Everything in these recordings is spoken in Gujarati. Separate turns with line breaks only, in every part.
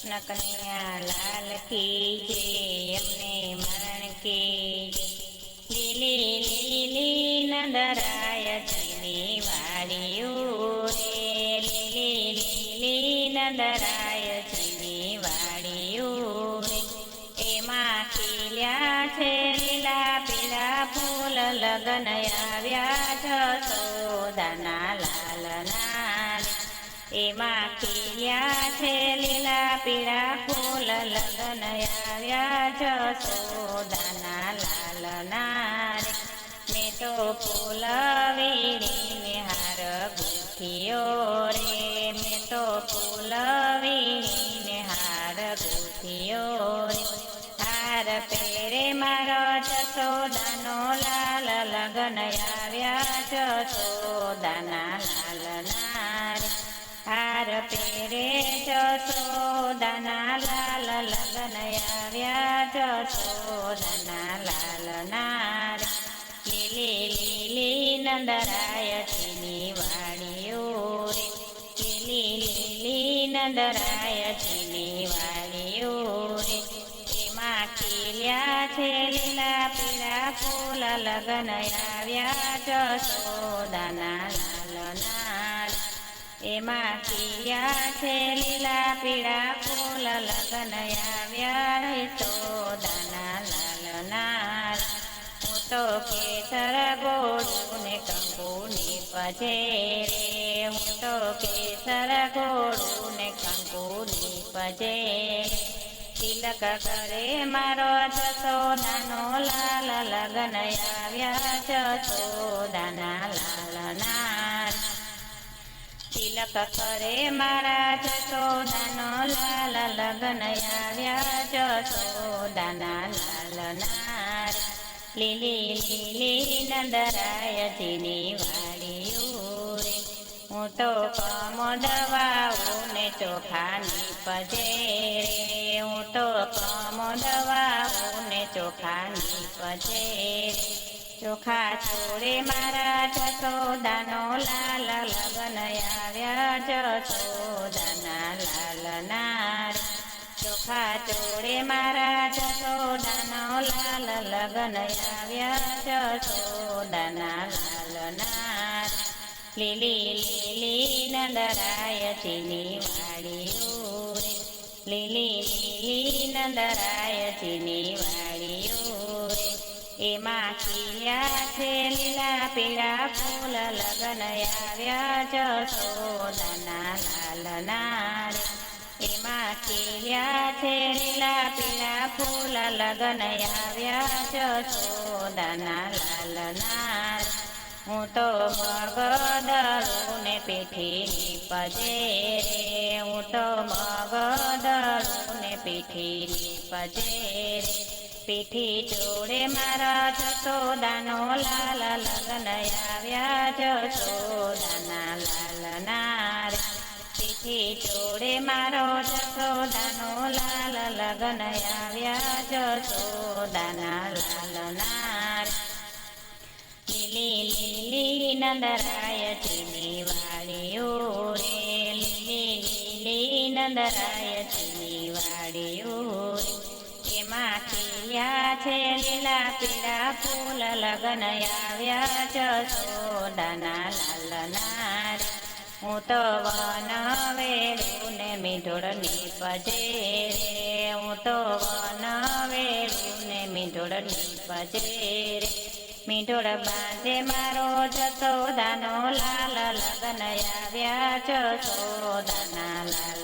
કૃષ્ણ કન્યા લાલ કી મરણ કી. લીલી લીલી નંદરાય જીની એમાં ખીલ્યા છે લીલા પીલા ફૂલ, લગન આવ્યા જસોદાના લાલના રે. એમાં ખીલ્યા છે લીલા પીળા ફૂલ, લગન આવ્યા જસોદાના લાલના રે મેં તો ફૂલ વીણીને હાર ગૂંથિયો રે. મેં તો ફૂલ વીણીને હાર ગૂંથિયો રે. હાર પેરે મારો જસોદાનો લાલ, લગન આવ્યા જસોદાના લાલના હાર પેરે જસોદાના લાલ લગન આવ્યા જસોદાના લાલ નાર. લીલી લીલી નંદરાય ચીની વાણીઓ રે લીલી લીલી નંદરાય ચીની વાણીઓ રે એમાં ખીલ્યા છે લીલા પીળા ફૂલ લગન આવ્યા જસોદાના લાલના રે. એમાં ખીલ્યા છે લીલા પીળા ફૂલ, લગન આવ્યા સોદાના લાલના રે. હું તો કેસર ગોળું ને કંકુની પજે રે હું તો કેસર ગોળું ને કંકુની પજે તિલક કરે મારો જસોદાનો લાલ લગન આવ્યા જસોદાના લાલના રે. તિલક કરે મારા ચોદાનો લાલ લગ્ન આવ્યા જસોદાના લાલના રે. લીલી લીલી નંદરાય જીની વાડીઓ રે હું તો કમોદવાઉં ને ચોખાની પજે રે હું તો કમોદવાઉં ને ચોખાની પજે રે ચોખા છોડે મારા જસોદાનો લાલ લગન આવ્યા જસોદાના લાલ નાર. ચોખા ચોડે મારા જસોદાનો લાલ લગન આવ્યા જસોદાના લાલ નાર. લીલી લીલી નંદરાય ચીની વાડીઓ લીલી લીલી નંદરાય ચીની વાડીઓ રે. એમાં ખીલ્યા પીળા ફૂલ લગન આવ્યા જસોદાના લાલના એમાં ખીલ્યા છે પીળા ફૂલ લગન આવ્યા જસોદાના લાલના. હું તો મગદળું ને પીઠી પજે રે. હું તો મગદળું ને પીઠી પજે રે. પીઠી જોડે મારા જસોદાનો લાલ લગન આવ્યા જસોદાના લાલના રે પીઠી જોડે મારો જસોદાનો લાલ લગન આવ્યા જસોદાના લાલના રે લીલી લીલી નંદરાય ચીની વાળીઓ રે લીલી લીલી નંદરાય ચીની વાળીઓ રે એમાં ખીલ્યા છે, લીલા પીળા ફૂલ લગન આવ્યા જસોદાના લાલના રે હું તો વન ને મીઠોળની પજે રે હું તો વન વેળું ને મીઠોળની પજે રે મીઠોળ બાંધે મારો જસોદાનો લાલ લગન આવ્યા છે લાલના રે.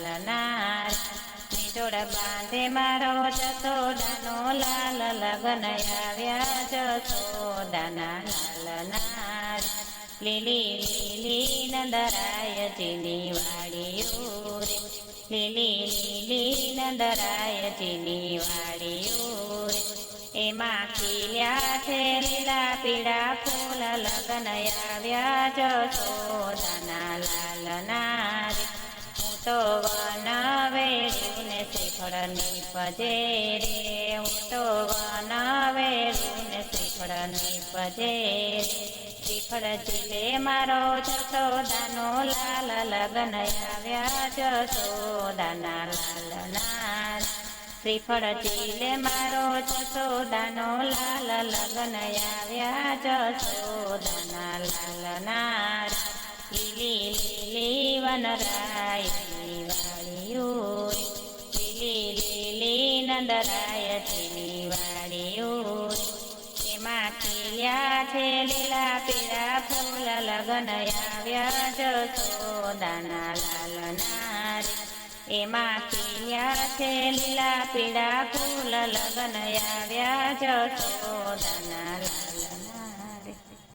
મીઠોળ બાંધે મારો જસોદાનો લાલ લગન આવ્યા જસોદાના લાલના રે. લીલી લીલી નંદરાય જીની વાડીઓ રે. લીલી લીલી નંદરાય જીની વાડીઓ રે. એમાં ખીલ્યા છે લીલા પીળા ફૂલ, લગન આવ્યા જસોદાના લાલના રે હું તો વન ને શ્રીફળની પજે રે, હું તો વન વેરું ને શ્રીફળની પજે શ્રીફળ ચીલે મારો જસોદાનો લાલ લગન આવ્યા જસોદાના લાલના શ્રીફળ ચીલે મારો જસોદાનો લાલ લગન આવ્યા જસોદાના લાલના લીલી લીલી વનરાયની વાળીઓ નંદરાયની વાળીઓ એમાં ખીલ્યા છે લીલા પીળા ફૂલ લગન આવ્યા જસોદાના લાલના એમાં ખીલ્યા છે લીલા પીળા ફૂલ લગન આવ્યા જસોદાના